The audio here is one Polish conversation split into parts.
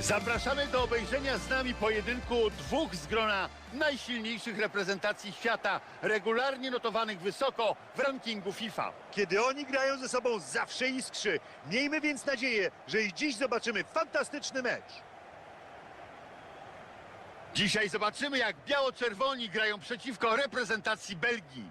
Zapraszamy do obejrzenia z nami pojedynku dwóch z grona najsilniejszych reprezentacji świata, regularnie notowanych wysoko w rankingu FIFA. Kiedy oni grają ze sobą zawsze iskrzy. Miejmy więc nadzieję, że i dziś zobaczymy fantastyczny mecz. Dzisiaj zobaczymy, jak biało-czerwoni grają przeciwko reprezentacji Belgii.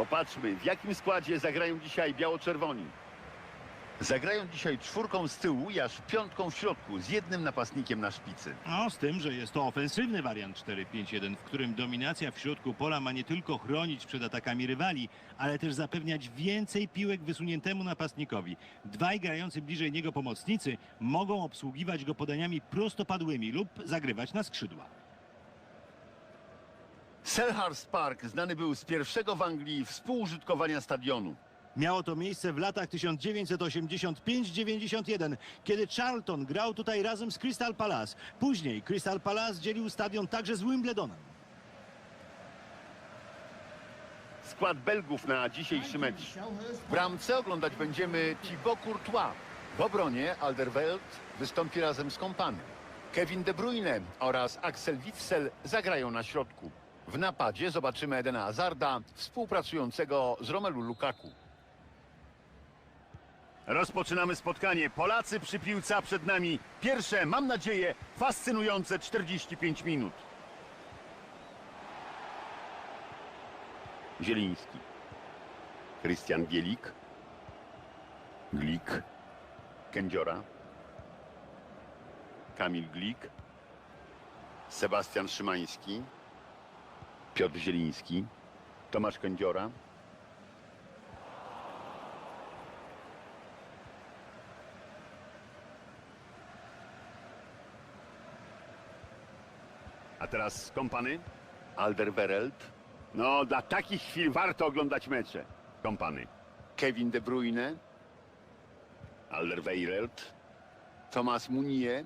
Popatrzmy, w jakim składzie zagrają dzisiaj biało-czerwoni. Zagrają dzisiaj czwórką z tyłu, i aż piątką w środku, z jednym napastnikiem na szpicy. No, z tym, że jest to ofensywny wariant 4-5-1, w którym dominacja w środku pola ma nie tylko chronić przed atakami rywali, ale też zapewniać więcej piłek wysuniętemu napastnikowi. Dwaj grający bliżej niego pomocnicy mogą obsługiwać go podaniami prostopadłymi lub zagrywać na skrzydła. Selhurst Park znany był z pierwszego w Anglii współużytkowania stadionu. Miało to miejsce w latach 1985-91, kiedy Charlton grał tutaj razem z Crystal Palace. Później Crystal Palace dzielił stadion także z Wimbledonem. Skład Belgów na dzisiejszy mecz. W bramce oglądać będziemy Thibaut Courtois. W obronie Alderweireld wystąpi razem z Kompany. Kevin De Bruyne oraz Axel Witsel zagrają na środku. W napadzie zobaczymy Edena Hazarda, współpracującego z Romelu Lukaku. Rozpoczynamy spotkanie. Polacy przy piłce, a przed nami pierwsze, mam nadzieję, fascynujące 45 minut. Zieliński. Krystian Bielik. Glik. Kędziora. Kamil Glik. Sebastian Szymański. Piotr Zieliński. Tomasz Kędziora. A teraz kompany. Alderweireld. No, dla takich chwil warto oglądać mecze. Kompany. Kevin De Bruyne. Alderweireld. Thomas Munier.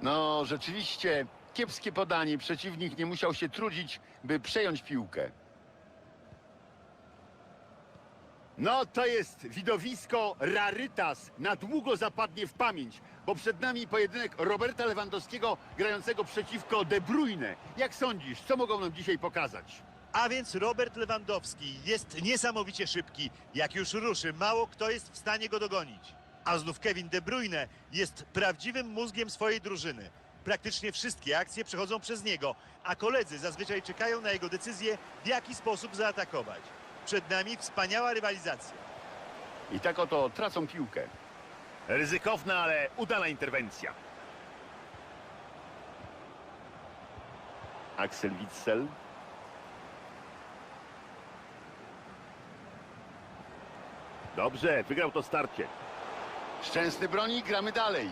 No, rzeczywiście kiepskie podanie. Przeciwnik nie musiał się trudzić, by przejąć piłkę. No, to jest widowisko rarytas. Na długo zapadnie w pamięć, bo przed nami pojedynek Roberta Lewandowskiego grającego przeciwko De Bruyne. Jak sądzisz, co mogą nam dzisiaj pokazać? A więc Robert Lewandowski jest niesamowicie szybki. Jak już ruszy, mało kto jest w stanie go dogonić. A znów Kevin De Bruyne jest prawdziwym mózgiem swojej drużyny. Praktycznie wszystkie akcje przechodzą przez niego, a koledzy zazwyczaj czekają na jego decyzję, w jaki sposób zaatakować. Przed nami wspaniała rywalizacja. I tak oto tracą piłkę. Ryzykowna, ale udana interwencja. Axel Witsel. Dobrze, wygrał to starcie. Szczęsny broni, gramy dalej.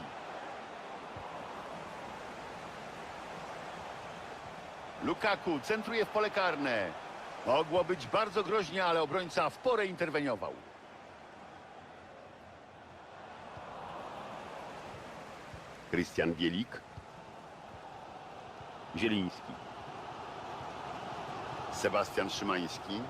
Lukaku centruje w pole karne. Mogło być bardzo groźnie, ale obrońca w porę interweniował. Krystian Bielik. Zieliński. Sebastian Szymański.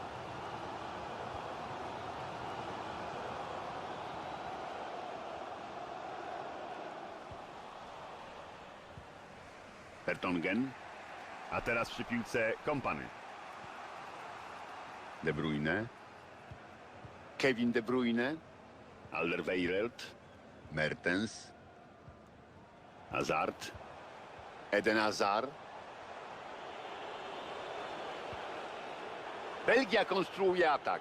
Vertonghen. A teraz przy piłce Kompany. De Bruyne. Kevin De Bruyne. Alderweireld. Mertens. Hazard. Eden Hazard. Belgia konstruuje atak.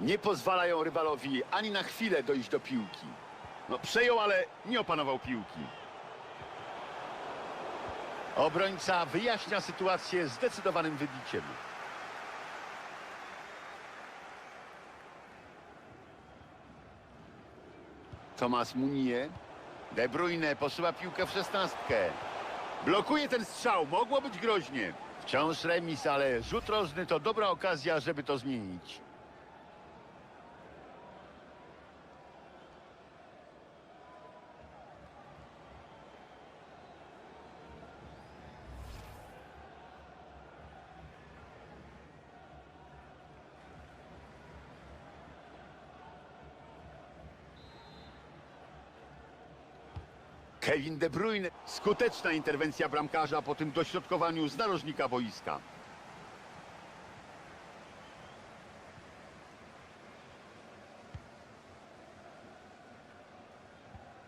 Nie pozwalają rywalowi ani na chwilę dojść do piłki. No, przejął, ale nie opanował piłki. Obrońca wyjaśnia sytuację zdecydowanym wybiciem. Tomasz Munie. De Bruyne posyła piłkę w szesnastkę. Blokuje ten strzał. Mogło być groźnie. Wciąż remis, ale rzut rożny to dobra okazja, żeby to zmienić. Kevin De Bruyne. Skuteczna interwencja bramkarza po tym dośrodkowaniu z narożnika boiska.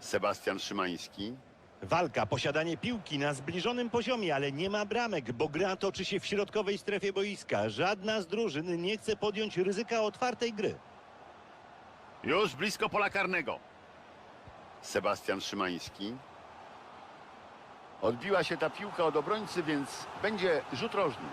Sebastian Szymański. Walka, posiadanie piłki na zbliżonym poziomie, ale nie ma bramek, bo gra toczy się w środkowej strefie boiska. Żadna z drużyn nie chce podjąć ryzyka otwartej gry. Już blisko pola karnego. Sebastian Szymański. Odbiła się ta piłka od obrońcy, więc będzie rzut rożny.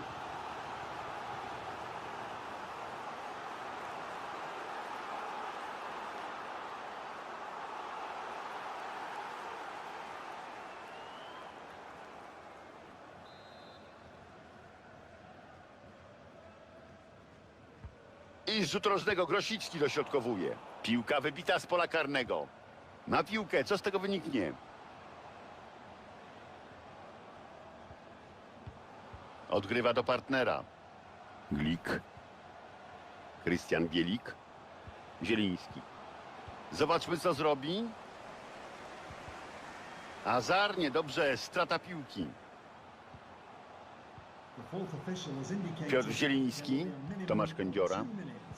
I z rzut rożnego Grosicki dośrodkowuje. Piłka wybita z pola karnego. Na piłkę, co z tego wyniknie? Odgrywa do partnera. Glik. Krystian Bielik. Zieliński. Zobaczmy, co zrobi. Azar, niedobrze, strata piłki. Piotr Zieliński, Tomasz Kędziora.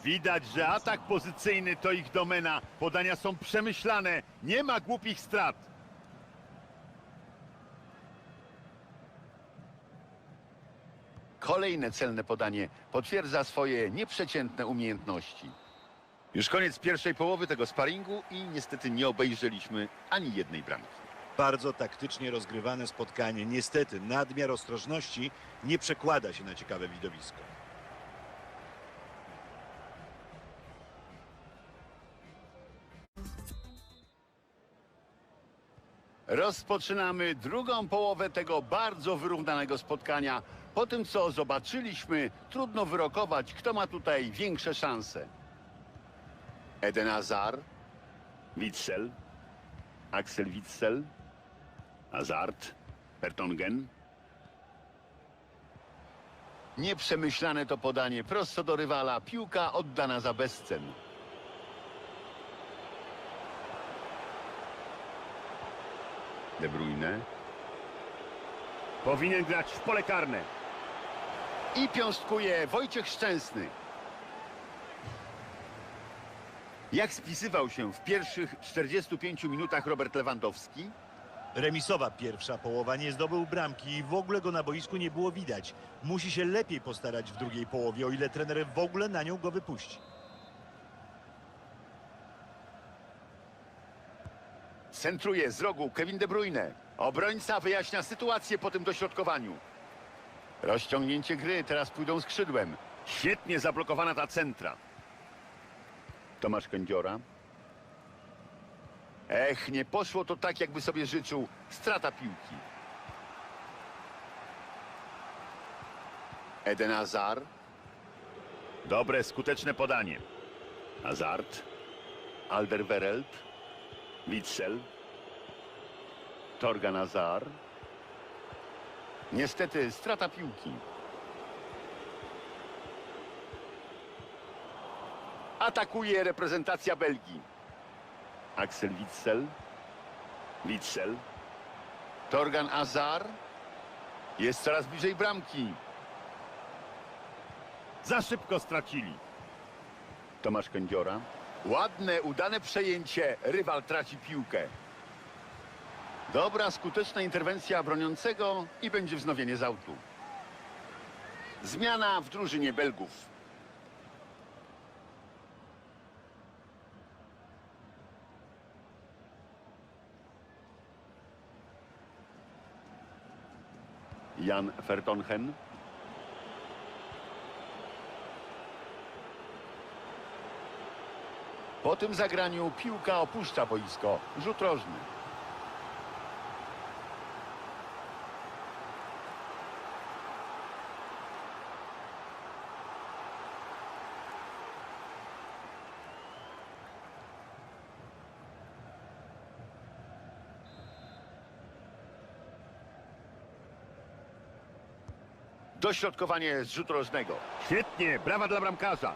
Widać, że atak pozycyjny to ich domena. Podania są przemyślane. Nie ma głupich strat. Kolejne celne podanie potwierdza swoje nieprzeciętne umiejętności. Już koniec pierwszej połowy tego sparingu i niestety nie obejrzeliśmy ani jednej bramki. Bardzo taktycznie rozgrywane spotkanie. Niestety nadmiar ostrożności nie przekłada się na ciekawe widowisko. Rozpoczynamy drugą połowę tego bardzo wyrównanego spotkania. Po tym, co zobaczyliśmy, trudno wyrokować, kto ma tutaj większe szanse. Eden Hazard, Witzel, Axel Witzel, Hazard, Vertonghen. Nieprzemyślane to podanie prosto do rywala, piłka oddana za bezcen. De Bruyne. Powinien grać w pole karne. I piąstkuje Wojciech Szczęsny. Jak spisywał się w pierwszych 45 minutach Robert Lewandowski? Remisowa pierwsza połowa nie zdobył bramki i w ogóle go na boisku nie było widać. Musi się lepiej postarać w drugiej połowie, o ile trener w ogóle na nią go wypuści. Centruje z rogu Kevin De Bruyne. Obrońca wyjaśnia sytuację po tym dośrodkowaniu. Rozciągnięcie gry, teraz pójdą skrzydłem. Świetnie zablokowana ta centra. Tomasz Kędziora. Ech, nie poszło to tak, jakby sobie życzył. Strata piłki. Eden Hazard. Dobre, skuteczne podanie. Hazard. Alderweireld. Witzel. Torgan Hazard. Niestety strata piłki. Atakuje reprezentacja Belgii. Axel Witzel. Witzel. Torgan Hazard. Jest coraz bliżej bramki. Za szybko stracili. Tomasz Kędziora. Ładne, udane przejęcie. Rywal traci piłkę. Dobra, skuteczna interwencja broniącego i będzie wznowienie z autu. Zmiana w drużynie Belgów. Jan Fertonhen. Po tym zagraniu piłka opuszcza boisko. Rzut rożny. Dośrodkowanie z rzutu rożnego. Świetnie, brawa dla bramkarza.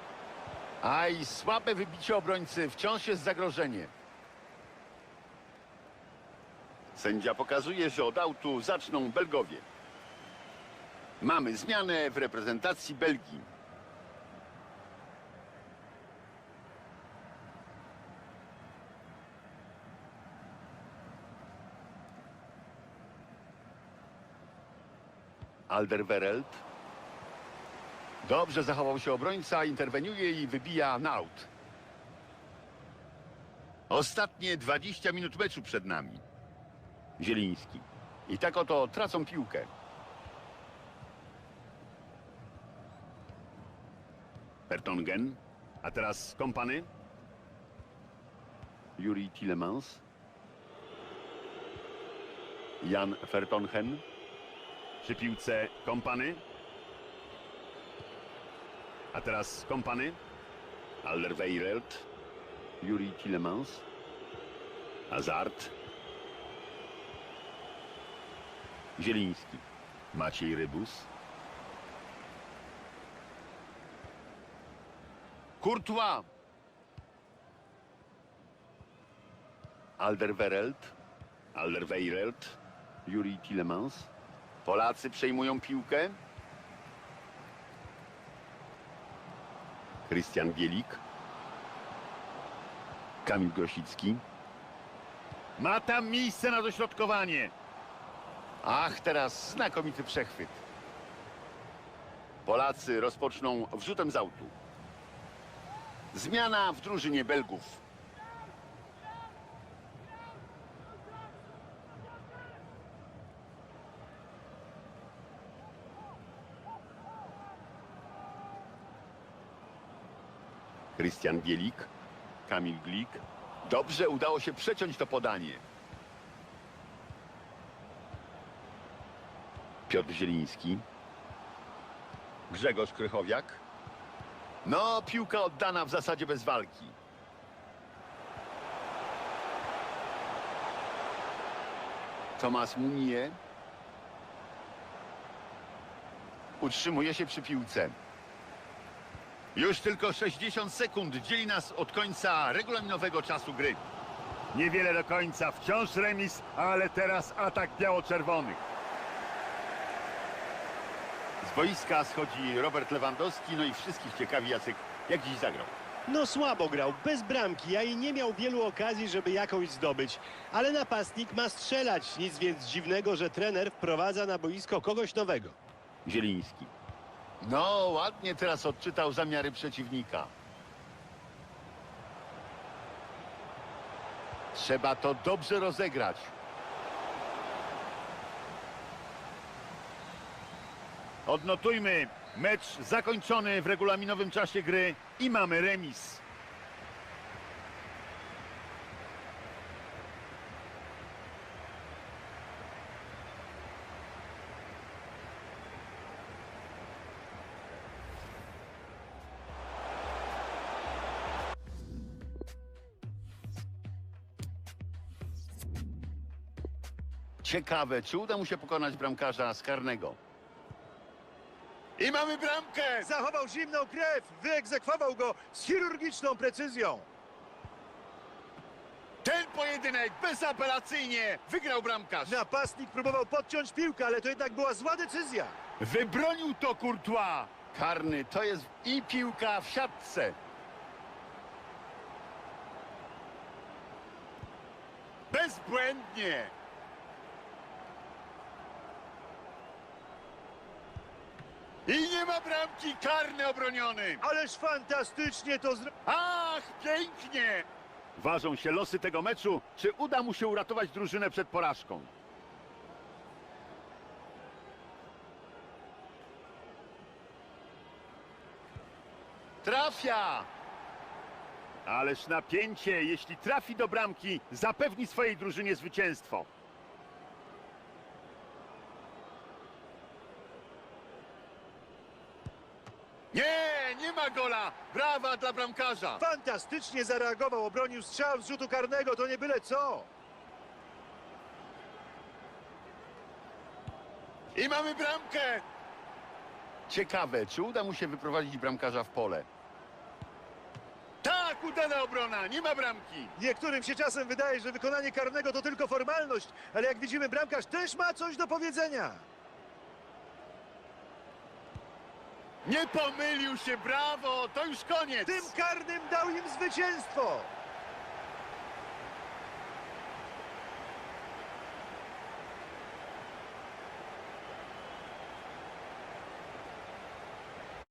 Aj, słabe wybicie obrońcy, wciąż jest zagrożenie. Sędzia pokazuje, że od autu zaczną Belgowie. Mamy zmianę w reprezentacji Belgii. Alderweireld. Dobrze zachował się obrońca, interweniuje i wybija na. Ostatnie 20 minut meczu przed nami. Zieliński. I tak oto tracą piłkę. Vertongen. A teraz kompany. Juri Tillemans. Jan Vertongen. Przy piłce kompany. A teraz kompany. Alderweireld. Juri Tillemans. Hazard. Zieliński. Maciej Rybus. Courtois. Alderweireld. Alderweireld. Juri Tillemans. Polacy przejmują piłkę. Krystian Bielik. Kamil Grosicki. Ma tam miejsce na dośrodkowanie. Ach, teraz znakomity przechwyt. Polacy rozpoczną wrzutem z autu. Zmiana w drużynie Belgów. Krystian Bielik, Kamil Glik, Dobrze udało się przeciąć to podanie. Piotr Zieliński, Grzegorz Krychowiak, No, piłka oddana w zasadzie bez walki. Tomasz Munie. Utrzymuje się przy piłce. Już tylko 60 sekund dzieli nas od końca regulaminowego czasu gry. Niewiele do końca, wciąż remis, ale teraz atak biało-czerwonych. Z boiska schodzi Robert Lewandowski, no i wszystkich ciekawi Jacek, jak dziś zagrał. No słabo grał, bez bramki, a i nie miał wielu okazji, żeby jakąś zdobyć. Ale napastnik ma strzelać, nic więc dziwnego, że trener wprowadza na boisko kogoś nowego. Zieliński. No, ładnie teraz odczytał zamiary przeciwnika. Trzeba to dobrze rozegrać. Odnotujmy, mecz zakończony w regulaminowym czasie gry i mamy remis. Ciekawe, czy uda mu się pokonać bramkarza z karnego. I mamy bramkę! Zachował zimną krew, wyegzekwował go z chirurgiczną precyzją. Ten pojedynek bezapelacyjnie wygrał bramkarz. Napastnik próbował podciąć piłkę, ale to jednak była zła decyzja. Wybronił to Courtois. Karny to jest i piłka w siatce. Bezbłędnie. I nie ma bramki, karny obroniony. Ależ fantastycznie to zro... Ach, pięknie! Ważą się losy tego meczu. Czy uda mu się uratować drużynę przed porażką? Trafia! Ależ napięcie, jeśli trafi do bramki, zapewni swojej drużynie zwycięstwo. Ma gola! Brawa dla bramkarza! Fantastycznie zareagował, obronił strzał z rzutu karnego, to nie byle co. I mamy bramkę! Ciekawe, czy uda mu się wyprowadzić bramkarza w pole? Tak, udana obrona, nie ma bramki. Niektórym się czasem wydaje, że wykonanie karnego to tylko formalność, ale jak widzimy, bramkarz też ma coś do powiedzenia. Nie pomylił się, brawo, to już koniec. Tym karnym dał im zwycięstwo.